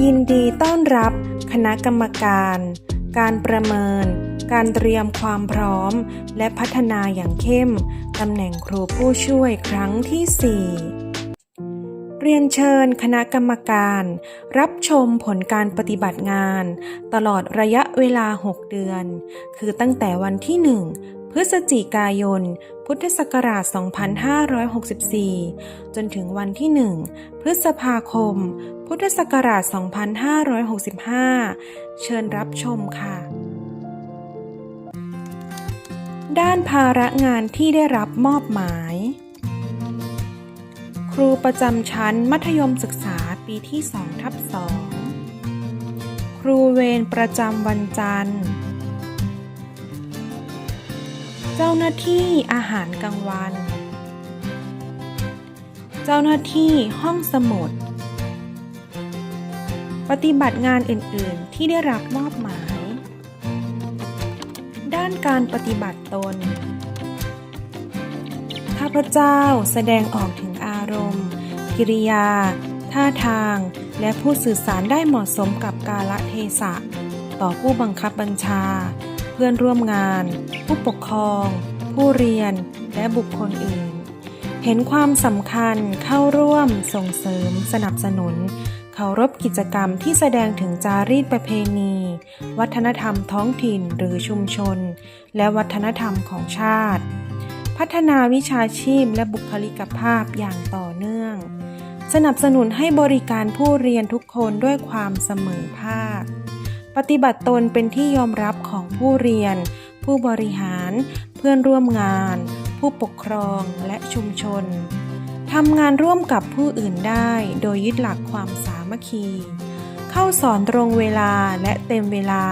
ยินดีต้อนรับคณะกรรมการ การประเมิน การเตรียมความพร้อม และพัฒนาอย่างเข้ม ตำแหน่งครูผู้ช่วยครั้งที่ 4 เรียนเชิญคณะกรรมการ รับชมผลการปฏิบัติงาน ตลอดระยะเวลา 6 เดือน คือตั้งแต่วันที่ 1พฤศจิกายน พุทธศักราช 2564 จนถึงวันที่ 1 พฤษภาคม พุทธศักราช 2565 เชิญรับชมค่ะ ด้านภาระงานที่ได้รับมอบหมาย ครูประจำชั้นมัธยมศึกษาปีที่2ทับ2ครูเวรประจำวันจันทร์ เจ้าหน้าที่อาหารกลางวัน เจ้าหน้าที่ห้องสมุด ปฏิบัติงานอื่นๆ ที่ได้รับมอบหมาย ด้านการปฏิบัติตน ข้าพเจ้าแสดงออกถึงอารมณ์ กิริยา ท่าทาง และผู้สื่อสารได้เหมาะสมกับกาลเทศะ ต่อผู้บังคับบัญชา เพื่อนร่วมงาน ผู้ปกครอง ผู้เรียน และบุคคลอื่น เห็นความสำคัญเข้าร่วมส่งเสริมสนับสนุน เคารพกิจกรรมที่แสดงถึงจารีตประเพณี วัฒนธรรมท้องถิ่นหรือชุมชน และวัฒนธรรมของชาติ พัฒนาวิชาชีพและบุคลิกภาพอย่างต่อเนื่อง สนับสนุนให้บริการผู้เรียนทุกคนด้วยความเสมอภาค ปฏิบัติตนเป็นที่ยอมรับของผู้เรียน ผู้บริหาร เพื่อนร่วมงาน ผู้ปกครองและชุมชน ทำงานร่วมกับผู้อื่นได้ โดยยึดหลักความสามัคคี เข้าสอนตรงเวลาและเต็มเวลา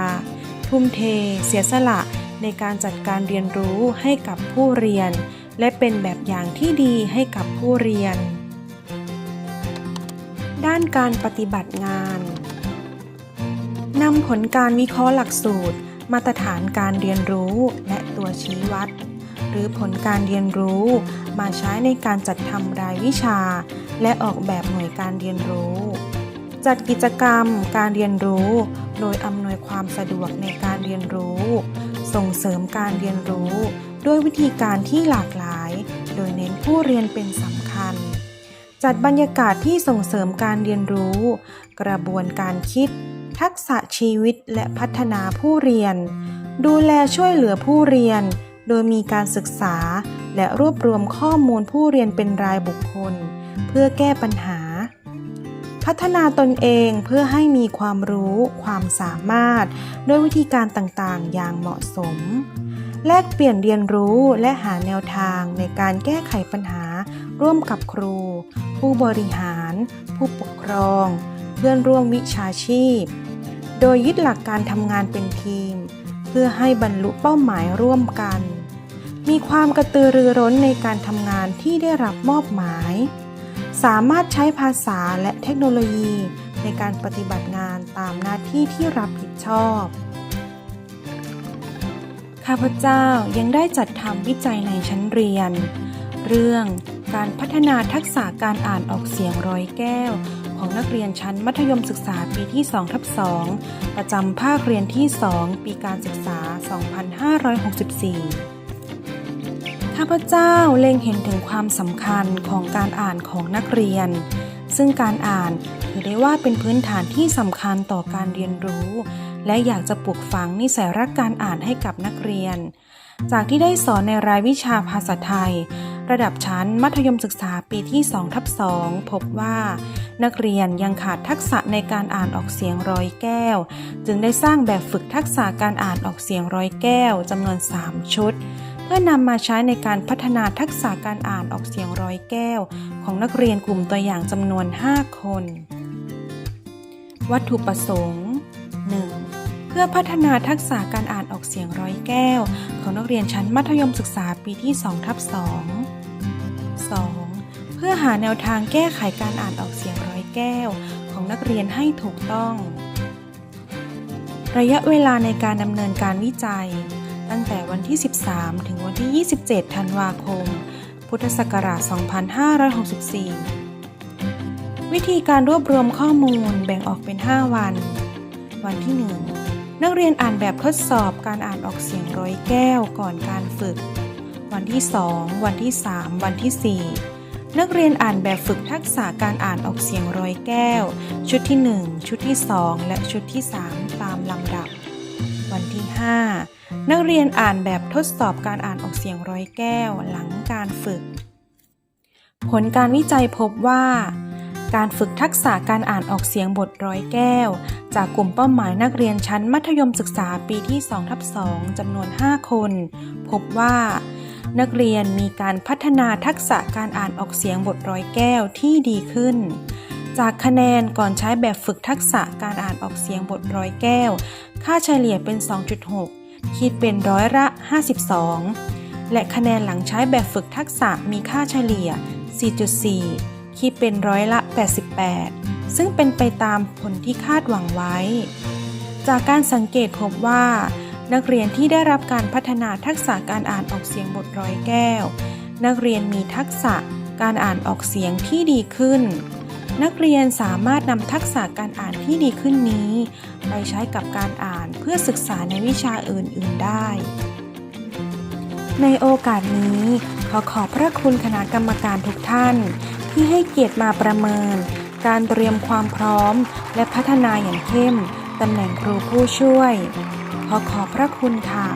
ทุ่มเท เสียสละในการจัดการเรียนรู้ให้กับผู้เรียน และเป็นแบบอย่างที่ดีให้กับผู้เรียน ด้านการปฏิบัติงานนำผลการวิเคราะห์หลักสูตร มาตรฐานการเรียนรู้และตัวชี้วัด หรือผลการเรียนรู้ มาใช้ในการจัดทำรายวิชา และออกแบบหน่วยการเรียนรู้ จัดกิจกรรมการเรียนรู้ โดยอำนวยความสะดวกในการเรียนรู้ ส่งเสริมการเรียนรู้ ด้วยวิธีการที่หลากหลาย โดยเน้นผู้เรียนเป็นสำคัญ จัดบรรยากาศที่ส่งเสริมการเรียนรู้ กระบวนการคิด ทักษะชีวิตและพัฒนาผู้เรียนดูแลช่วยเหลือผู้เรียน โดยมีการศึกษาและรวบรวมข้อมูลผู้เรียนเป็นรายบุคคล เพื่อแก้ปัญหา พัฒนาตนเองเพื่อให้มีความรู้ ความสามารถ ด้วยวิธีการต่างๆ อย่างเหมาะสม แลกเปลี่ยนเรียนรู้และหาแนวทางในการแก้ไขปัญหา ร่วมกับครู ผู้บริหาร ผู้ปกครอง เพื่อนร่วมวิชาชีพ โดยยึดหลักการทำงานเป็นทีม เพื่อให้บรรลุเป้าหมายร่วมกัน มีความกระตือรือร้นในการทำงานที่ได้รับมอบหมาย สามารถใช้ภาษาและเทคโนโลยีในการปฏิบัติงานตามหน้าที่ที่รับผิดชอบ ข้าพเจ้ายังได้จัดทำวิจัยในชั้นเรียน เรื่องการพัฒนาทักษะการอ่านออกเสียงร้อยแก้ว ของนักเรียนชั้นมัธยมศึกษาปีที่2ทับ2ประจำภาคเรียนที่ 2 ปีการศึกษา 2564 ข้าพเจ้าเล็งเห็นถึงความสำคัญของการอ่านของนักเรียน ซึ่งการอ่านถือได้ว่าเป็นพื้นฐานที่สำคัญต่อการเรียนรู้ และอยากจะปลูกฝังนิสัยรักการอ่านให้กับนักเรียน จากที่ได้สอนในรายวิชาภาษาไทย ระดับชั้นมัธยมศึกษาปีที่2ทับ2พบว่า นักเรียนยังขาดทักษะในการอ่านออกเสียงร้อยแก้ว จึงได้สร้างแบบฝึกทักษะการอ่านออกเสียงร้อยแก้วจำนวน 3 ชุด พื่อนำมาใช้ในการพัฒนาทักษะการอ่านออกเสียงร้อยแก้ว ของนักเรียนกลุ่มตัวอย่างจำนวน 5 คน วัตถุประสงค์ 1. เพื่อพัฒนาทักษะการอ่านออกเสียงร้อยแก้ว ของนักเรียนชั้นมัธยมศึกษาปีที่2ทับ2 2. เพื่อหาแนวทางแก้ไขการอ่านออกเสียงร้อยแก้ว ของนักเรียนให้ถูกต้อง ระยะเวลาในการดำเนินการวิจัย ตั้งแต่วันที่ 13 ถึงวันที่ 27 ธันวาคม พุทธศักราช 2564 วิธีการรวบรวมข้อมูลแบ่งออกเป็น 5 วัน วันที่ 1 นักเรียนอ่านแบบทดสอบการอ่านออกเสียงร้อยแก้วก่อนการฝึก วันที่ 2 วันที่ 3 วันที่ 4นักเรียนอ่านแบบฝึกทักษะการอ่านออกเสียงร้อยแก้ว ชุดที่ 1 ชุดที่ 2 และชุดที่ 3 ตามลำดับ วันที่ 5 นักเรียนอ่านแบบทดสอบการอ่านออกเสียงร้อยแก้วหลังการฝึก ผลการวิจัยพบว่า การฝึกทักษะการอ่านออกเสียงบทร้อยแก้ว จากกลุ่มเป้าหมายนักเรียนชั้นมัธยมศึกษาปีที่2ทับ2จำนวน 5 คน พบว่า นักเรียนมีการพัฒนาทักษะการอ่านออกเสียงบทร้อยแก้วที่ดีขึ้น จากคะแนนก่อนใช้แบบฝึกทักษะการอ่านออกเสียงบทร้อยแก้ว ค่าเฉลี่ยเป็น 2.6 คิดเป็นร้อยละ 52 และคะแนนหลังใช้แบบฝึกทักษะมีค่าเฉลี่ย 4.4 คิดเป็นร้อยละ 88 ซึ่งเป็นไปตามผลที่คาดหวังไว้ จากการสังเกตพบว่า นักเรียนที่ได้รับการพัฒนาทักษะการอ่านออกเสียงบทร้อยแก้ว นักเรียนมีทักษะการอ่านออกเสียงที่ดีขึ้น นักเรียนสามารถนำทักษะการอ่านที่ดีขึ้นนี้ ไปใช้กับการอ่านเพื่อศึกษาในวิชาอื่น ๆ ได้ ในโอกาสนี้ ขอขอบพระคุณคณะกรรมการทุกท่าน ที่ให้เกียรติมาประเมิน การเตรียมความพร้อม และพัฒนาอย่างเข้มตำแหน่งครูผู้ช่วย ขอขอบพระคุณค่ะ